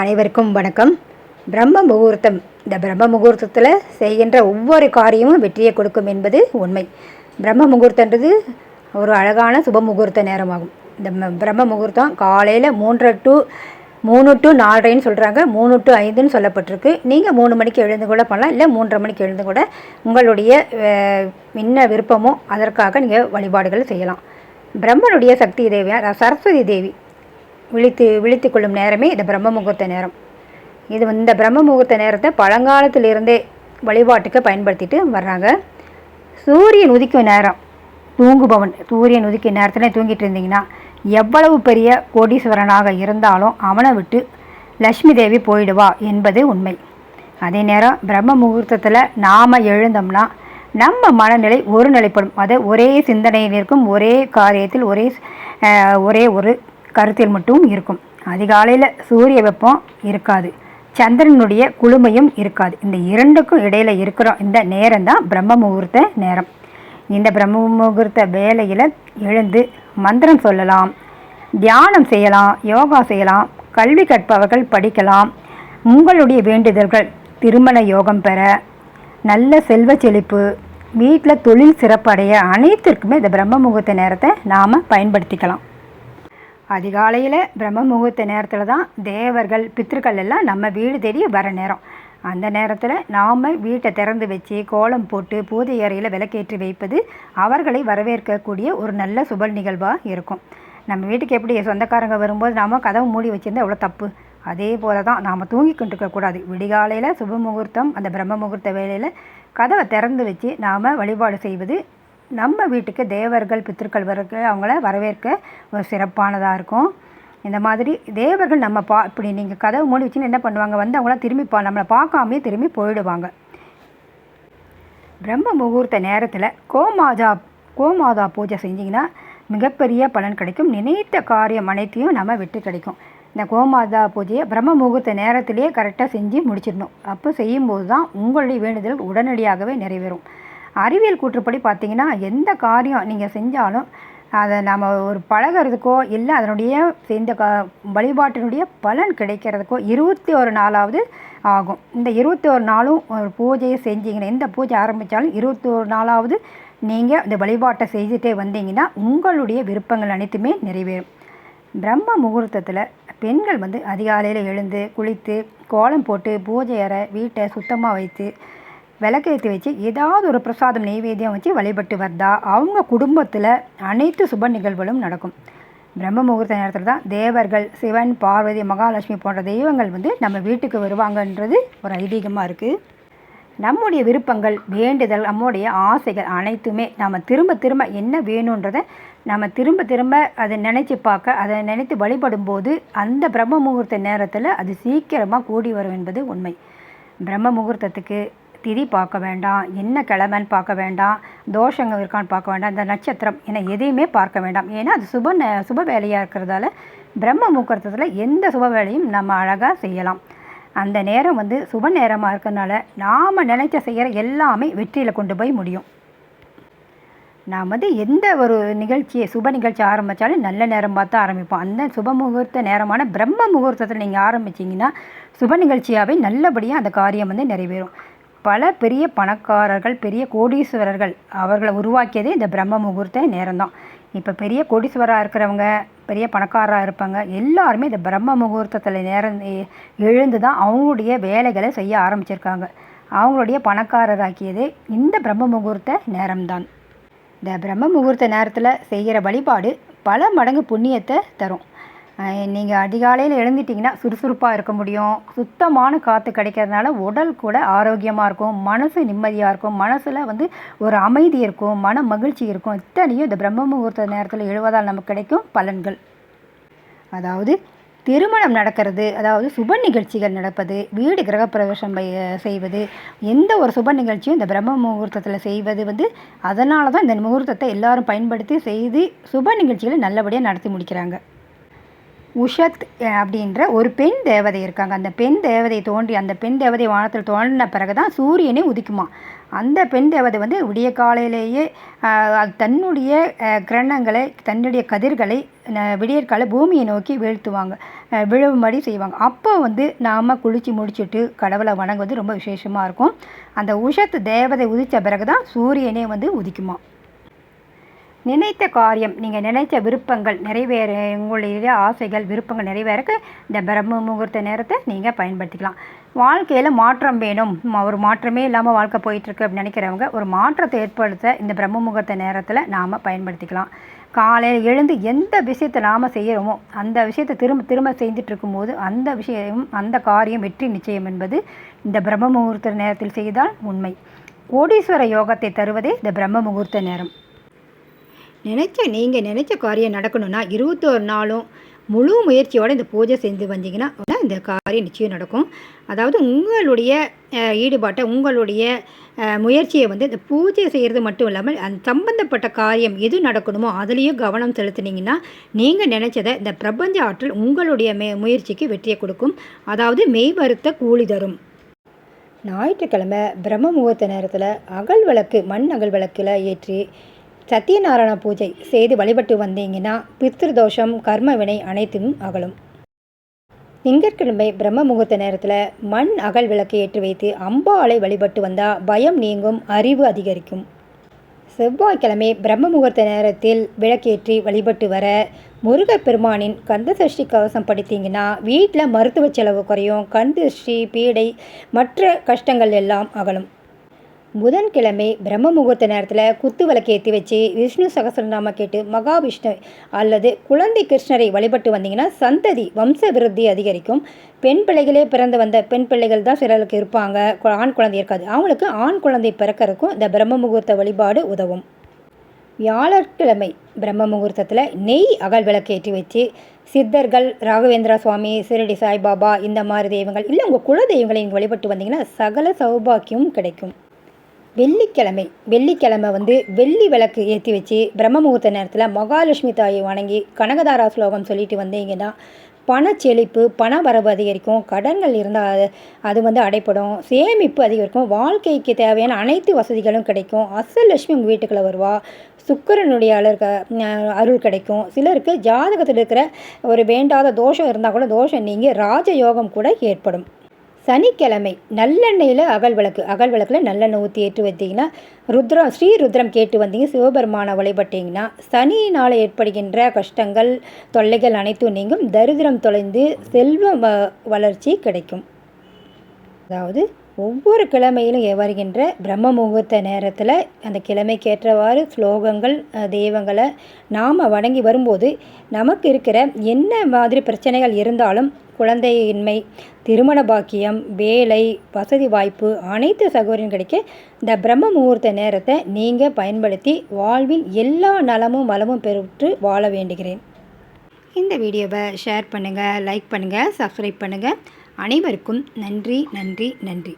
அனைவருக்கும் வணக்கம். பிரம்ம முகூர்த்தம். இந்த பிரம்ம முகூர்த்தத்தில் செய்கின்ற ஒவ்வொரு காரியமும் வெற்றியை கொடுக்கும் என்பது உண்மை. பிரம்ம முகூர்த்தன்றது ஒரு அழகான சுப முகூர்த்த நேரமாகும். இந்த ம- பிரம்ம முகூர்த்தம் காலையில் மூன்றரை டு மூணு டு நாலரைன்னு சொல்கிறாங்க மூணு டு ஐந்துன்னு சொல்லப்பட்டிருக்கு. நீங்கள் மூணு மணிக்கு எழுந்து கூட பண்ணலாம். இல்லை மூன்றரை மணிக்கு எழுந்து கூட உங்களுடைய என்ன விருப்பமோ அதற்காக நீங்கள் வழிபாடுகள் செய்யலாம். பிரம்மனுடைய சக்தி தேவியா? சரஸ்வதி தேவி? விழித்து விழித்து கொள்ளும் நேரமே இந்த பிரம்ம முகூர்த்த நேரம். இது வந்து இந்த பிரம்ம முகூர்த்த நேரத்தை பழங்காலத்திலிருந்தே வழிபாட்டுக்கு பயன்படுத்திட்டு வர்றாங்க. சூரியன் உதிக்கும் நேரம் தூங்குபவன் சூரியன் உதிக்கும் நேரத்தில் தூங்கிட்டு இருந்தீங்கன்னா எவ்வளவு பெரிய கோடீஸ்வரனாக இருந்தாலும் அவனை விட்டு லக்ஷ்மி தேவி போயிடுவா என்பது உண்மை. அதே நேரம் பிரம்ம முகூர்த்தத்தில் நாம் எழுந்தோம்னா நம்ம மனநிலை ஒரு நிலைப்படும் அது ஒரே சிந்தனையில் இருக்கும் ஒரே காரியத்தில் ஒரே ஒரே ஒரு கருத்தில் மட்டும் இருக்கும். அதிகாலையில் சூரிய வெப்பம் இருக்காது. சந்திரனுடைய குளுமையும் இருக்காது. இந்த இரண்டுக்கும் இடையில இருக்கிற இந்த நேரம் தான் பிரம்ம முகூர்த்த நேரம். இந்த பிரம்ம முகூர்த்த வேலையில் எழுந்து மந்திரம் சொல்லலாம் தியானம் செய்யலாம் யோகா செய்யலாம் கல்வி கற்பவர்கள் படிக்கலாம். உங்களுடைய வேண்டுதல்கள் திருமண யோகம் பெற நல்ல செல்வ செழிப்பு வீட்டில் தொழில் சிறப்படைய அனைத்திற்குமே இந்த பிரம்ம முகூர்த்த நேரத்தை நாம் பயன்படுத்திக்கலாம். அதிகாலையில் பிரம்ம முகூர்த்த நேரத்தில் தான் தேவர்கள் பித்திருக்கள் எல்லாம் நம்ம வீடு தேடி வர நேரம். அந்த நேரத்தில் நாம் வீட்டை திறந்து வச்சு கோலம் போட்டு பூஜை அறையில் விளக்கேற்றி வைப்பது அவர்களை வரவேற்கக்கூடிய ஒரு நல்ல சுப நிகழ்வாக இருக்கும். நம்ம வீட்டுக்கு எப்படி சொந்தக்காரங்க வரும்போது நாம் கதவு மூடி வச்சிருந்தா எவ்வளோ தப்பு? அதே போல தான் நாம் தூங்கி கொண்டு இருக்கக்கூடாது விடிகாலையில் சுப முகூர்த்தம் அந்த பிரம்ம முகூர்த்த வேலையில் கதவை திறந்து வச்சு நாம் வழிபாடு செய்வது நம்ம வீட்டுக்கு தேவர்கள் பித்திருக்கள் வரக்கு அவங்கள வரவேற்க ஒரு சிறப்பானதாக இருக்கும். இந்த மாதிரி தேவர்கள் நம்ம பா இப்படி நீங்கள் கதவு மூடி வச்சுன்னு என்ன பண்ணுவாங்க? வந்து அவங்களாம் திரும்பி பா நம்மளை பார்க்காமே திரும்பி போயிடுவாங்க. பிரம்ம முகூர்த்த நேரத்தில் கோமாதா கோமாதா பூஜை செஞ்சிங்கன்னா மிகப்பெரிய பலன் கிடைக்கும். நினைத்த காரியம் அனைத்தையும் நம்ம வெற்றி கிடைக்கும். இந்த கோமாதா பூஜையை பிரம்ம முகூர்த்த நேரத்திலேயே கரெக்டாக செஞ்சு முடிச்சிடணும். அப்போ செய்யும்போது தான் உங்களுடைய வேண்டுதல் உடனடியாகவே நிறைவேறும். அறிவியல் கூற்றுப்படி பார்த்தீங்கன்னா எந்த காரியம் நீங்கள் செஞ்சாலும் அதை நம்ம ஒரு பழகிறதுக்கோ இல்லை அதனுடைய இந்த க வழிபாட்டினுடைய பலன் கிடைக்கிறதுக்கோ இருபத்தி ஒரு நாளாவது ஆகும். இந்த இருபத்தி ஒரு நாளும் ஒரு பூஜையை செஞ்சீங்கன்னா எந்த பூஜை ஆரம்பித்தாலும் இருபத்தி ஒரு நாளாவது நீங்கள் இந்த வழிபாட்டை செய்துட்டே வந்தீங்கன்னா உங்களுடைய விருப்பங்கள் அனைத்துமே நிறைவேறும். பிரம்ம முகூர்த்தத்தில் பெண்கள் வந்து அதிகாலையில் எழுந்து குளித்து கோலம் போட்டு பூஜை அறை வீட்டை சுத்தமாக வைத்து விளக்கேற்றி வச்சு ஏதாவது ஒரு பிரசாதம் நெய்வேத்தியம் வச்சு வழிபட்டு வந்தால் அவங்க குடும்பத்தில் அனைத்து சுப நிகழ்வுகளும் நடக்கும். பிரம்ம முகூர்த்த நேரத்தில் தான் தேவர்கள் சிவன் பார்வதி மகாலட்சுமி போன்ற தெய்வங்கள் வந்து நம்ம வீட்டுக்கு வருவாங்கன்றது ஒரு ஐதீகமாக இருக்குது நம்முடைய விருப்பங்கள் வேண்டுதல் நம்முடைய ஆசைகள் அனைத்துமே நாம் திரும்ப திரும்ப என்ன வேணுன்றதை நம்ம திரும்ப திரும்ப அதை நினச்சி பார்க்க அதை நினைத்து வழிபடும்போது அந்த பிரம்ம முகூர்த்த நேரத்தில் அது சீக்கிரமாக கூடி வரும் என்பது உண்மை. பிரம்ம முகூர்த்தத்துக்கு திதி பார்க்க வேண்டாம் என்ன கிழமைன்னு பார்க்க வேண்டாம் தோஷங்கள் இருக்கான்னு பார்க்க வேண்டாம் இந்த நட்சத்திரம் என எதையுமே பார்க்க வேண்டாம். ஏன்னா அது சுப நே- சுப வேலையாக இருக்கிறதால பிரம்ம முகூர்த்தத்தில் எந்த சுப வேலையும் நம்ம அழகாக செய்யலாம். அந்த நேரம் வந்து சுப நேரமாக இருக்கிறதுனால நாம் நினைச்ச செய்கிற எல்லாமே வெற்றியில் கொண்டு போய் முடியும். நாம் வந்து எந்த ஒரு நிகழ்ச்சியை சுப நிகழ்ச்சி ஆரம்பித்தாலும் நல்ல நேரம் பார்த்து ஆரம்பிப்போம். அந்த சுப முகூர்த்த நேரமான பிரம்ம முகூர்த்தத்தில் நீங்கள் ஆரம்பிச்சிங்கன்னா சுப நிகழ்ச்சியாகவே நல்லபடியாக அந்த காரியம் வந்து நிறைவேறும். பல பெரிய பணக்காரர்கள் பெரிய கோடீஸ்வரர்கள் அவர்களை உருவாக்கியதே இந்த பிரம்ம முகூர்த்த நேரம்தான். இப்போ பெரிய கோடீஸ்வராக இருக்கிறவங்க பெரிய பணக்காரராக இருப்பாங்க எல்லாருமே இந்த பிரம்ம முகூர்த்தத்தில் நேரம் எழுந்து தான் அவங்களுடைய வேலைகளை செய்ய ஆரம்பிச்சிருக்காங்க. அவங்களுடைய பணக்காரராக்கியதே இந்த பிரம்ம முகூர்த்த நேரம்தான். இந்த பிரம்ம முகூர்த்த நேரத்தில் செய்கிற வழிபாடு பல மடங்கு புண்ணியத்தை தரும். நீங்கள் அதிகாலையில் எழுந்துட்டிங்கன்னா சுறுசுறுப்பாக இருக்க முடியும். சுத்தமான காற்று கிடைக்கிறதுனால உடல் கூட ஆரோக்கியமாக இருக்கும். மனசு நிம்மதியாக இருக்கும். மனசில் வந்து ஒரு அமைதி இருக்கும். மன மகிழ்ச்சி இருக்கும். இத்தனையும் இந்த பிரம்ம முகூர்த்த நேரத்தில் எழுவதால் நமக்கு கிடைக்கும் பலன்கள். அதாவது திருமணம் நடக்கிறது அதாவது சுப நிகழ்ச்சிகள் நடப்பது வீடு கிரகப்பிரவேசம் செய்வது எந்த ஒரு சுப நிகழ்ச்சியும் இந்த பிரம்ம முகூர்த்தத்தில் செய்வது வந்து அதனால தான் இந்த முகூர்த்தத்தை எல்லாரும் பயன்படுத்தி செய்து சுப நிகழ்ச்சிகளை நல்லபடியாக நடத்தி முடிக்கிறாங்க. உஷத் அப்படின்ற ஒரு பெண் தேவதை இருக்காங்க. அந்த பெண் தேவதை தோன்றி அந்த பெண் தேவதை வானத்தில் தோன்றின பிறகு தான் சூரியனே உதிக்குமா? அந்த பெண் தேவதை வந்து விடிய காலையிலேயே தன்னுடைய கிரணங்களை தன்னுடைய கதிர்களை விடியற்கால பூமியை நோக்கி வீழ்த்துவாங்க. விழுவும்படி செய்வாங்க. அப்போ வந்து நாம் குளித்து முடிச்சுட்டு கடவுளை வணங்குவது ரொம்ப விசேஷமாக இருக்கும். அந்த உஷத்து தேவதை உதித்த பிறகு தான் சூரியனே வந்து உதிக்குமா? நினைத்த காரியம் நீங்கள் நினைத்த விருப்பங்கள் நிறைவேற உங்களுடைய ஆசைகள் விருப்பங்கள் நிறைவேறக்கு இந்த பிரம்ம முகூர்த்த நேரத்தை நீங்கள் பயன்படுத்திக்கலாம். வாழ்க்கையில் மாற்றம் வேணும். ஒரு மாற்றமே இல்லாமல் வாழ்க்கை போயிட்டுருக்கு அப்படின்னு நினைக்கிறவங்க ஒரு மாற்றத்தை ஏற்படுத்த இந்த பிரம்ம முகூர்த்த நேரத்தில் நாம் பயன்படுத்திக்கலாம். காலையில் எழுந்து எந்த விஷயத்தை நாம் செய்கிறோமோ அந்த விஷயத்தை திரும்ப திரும்ப செஞ்சுட்டு இருக்கும்போது அந்த விஷயம் அந்த காரியம் வெற்றி நிச்சயம் என்பது இந்த பிரம்ம முகூர்த்த நேரத்தில் செய்தால் உண்மை. கோடீஸ்வர யோகத்தை தருவதே இந்த பிரம்ம முகூர்த்த நேரம். நினச்ச நீங்கள் நினச்ச காரியம் நடக்கணும்னா இருபத்தோரு நாளும் முழு முயற்சியோடு இந்த பூஜை செஞ்சு வந்தீங்கன்னா இந்த காரியம் நிச்சயம் நடக்கும். அதாவது உங்களுடைய ஈடுபாட்டை உங்களுடைய முயற்சியை வந்து இந்த பூஜை செய்கிறது மட்டும் இல்லாமல் அந்த சம்பந்தப்பட்ட காரியம் எது நடக்கணுமோ அதுலேயும் கவனம் செலுத்தினீங்கன்னா நீங்கள் நினச்சதை இந்த பிரபஞ்ச ஆற்றல் உங்களுடைய மே முயற்சிக்கு வெற்றியை கொடுக்கும். அதாவது மெய்வருத்த கூலி தரும். ஞாயிற்றுக்கிழமை பிரம்ம முகூர்த்த நேரத்தில் அகல் விளக்கு மண் அகல் விளக்கில் ஏற்றி சத்யநாராயண பூஜை செய்து வழிபட்டு வந்தீங்கன்னா பித்ரு தோஷம் கர்ம வினை அனைத்தும் அகலும். திங்கட்கிழமை பிரம்ம முகூர்த்த நேரத்தில் மண் அகல் விளக்கு ஏற்றி வைத்து அம்பாளை வழிபட்டு வந்தால் பயம் நீங்கும் அறிவு அதிகரிக்கும். செவ்வாய்க்கிழமை பிரம்ம முகூர்த்த நேரத்தில் விளக்கேற்றி வழிபட்டு வர முருகப் பெருமானின் கந்த சஷ்டி கவசம் படித்தீங்கன்னா வீட்டில் மருத்துவ செலவு குறையும் கண் திருஷ்டி பீடை மற்ற கஷ்டங்கள் எல்லாம் அகலும். புதன்கிழமை பிரம்ம முகூர்த்த நேரத்தில் குத்து விளக்கு ஏற்றி வச்சு விஷ்ணு சகசரநாம கேட்டு மகாவிஷ்ணு அல்லது குழந்தை கிருஷ்ணரை வழிபட்டு வந்தீங்கன்னா சந்ததி வம்ச விருத்தி அதிகரிக்கும். பெண் பிள்ளைகளே பிறந்து வந்த பெண் பிள்ளைகள் தான் சிலருக்கு இருப்பாங்க. ஆண் குழந்தை இருக்காது. அவங்களுக்கு ஆண் குழந்தை பிறக்கறதுக்கும் இந்த பிரம்ம முகூர்த்த வழிபாடு உதவும். வியாழக்கிழமை பிரம்ம முகூர்த்தத்தில் நெய் அகல் விளக்கு ஏற்றி வச்சு சித்தர்கள் ராகவேந்திரா சுவாமி சிரடி சாய்பாபா இந்த மாதிரி தெய்வங்கள் இல்லை உங்கள் குல தெய்வங்களை நீங்கள் வழிபட்டு வந்தீங்கன்னா சகல சௌபாக்கியமும் கிடைக்கும். வெள்ளிக்கிழமை வெள்ளிக்கிழமை வந்து வெள்ளி விளக்கு ஏற்றி வச்சு பிரம்ம முகூர்த்த நேரத்தில் மகாலட்சுமி தாயை வணங்கி கனகதாரா ஸ்லோகம் சொல்லிட்டு வந்தீங்கன்னா பணச்செழிப்பு பண வரவு அதிகரிக்கும் கடன்கள் இருந்தால் அது அது வந்து அடைப்படும் சேமிப்பு அதிகரிக்கும் வாழ்க்கைக்கு தேவையான அனைத்து வசதிகளும் கிடைக்கும். அசலட்சுமி உங்கள் வீட்டுக்குள்ளே வருவா. சுக்கிரனுடைய அலர்க அருள் கிடைக்கும். சிலருக்கு ஜாதகத்தில் இருக்கிற ஒரு வேண்டாத தோஷம் இருந்தால் கூட தோஷம் நீங்கி ராஜயோகம் கூட ஏற்படும். சனிக்கிழமை நல்லெண்ணெயில் அகல் விளக்கு அகல் விளக்கில் நல்லெண்ணெய் ஊற்றி ஏற்றி வைத்தீங்கன்னா ருத்ரம் ஸ்ரீ ருத்ரம் கேட்டு வந்தீங்க சிவபெருமானை வழிபட்டீங்கன்னா சனியினால் ஏற்படுகின்ற கஷ்டங்கள் தொல்லைகள் அனைத்தும் நீங்கும் தரித்திரம் தொலைந்து செல்வம் வ- வளர்ச்சி கிடைக்கும். அதாவது ஒவ்வொரு கிழமையிலும் வருகின்ற பிரம்ம முகூர்த்த நேரத்தில் அந்த கிழமைக்கேற்றவாறு ஸ்லோகங்கள் தெய்வங்களை நாம் வணங்கி வரும்போது நமக்கு இருக்கிற என்ன மாதிரி பிரச்சனைகள் இருந்தாலும் குழந்தையின்மை திருமண பாக்கியம் வேலை வசதி வாய்ப்பு அனைத்து சகோதரியும் கிடைக்க இந்த பிரம்ம முகூர்த்த நேரத்தை நீங்கள் பயன்படுத்தி வாழ்வில் எல்லா நலமும் வளமும் பெற்று வாழ வேண்டுகிறேன். இந்த வீடியோவை ஷேர் பண்ணுங்கள் லைக் பண்ணுங்கள் சப்ஸ்கிரைப் பண்ணுங்கள் அனைவருக்கும் நன்றி நன்றி நன்றி.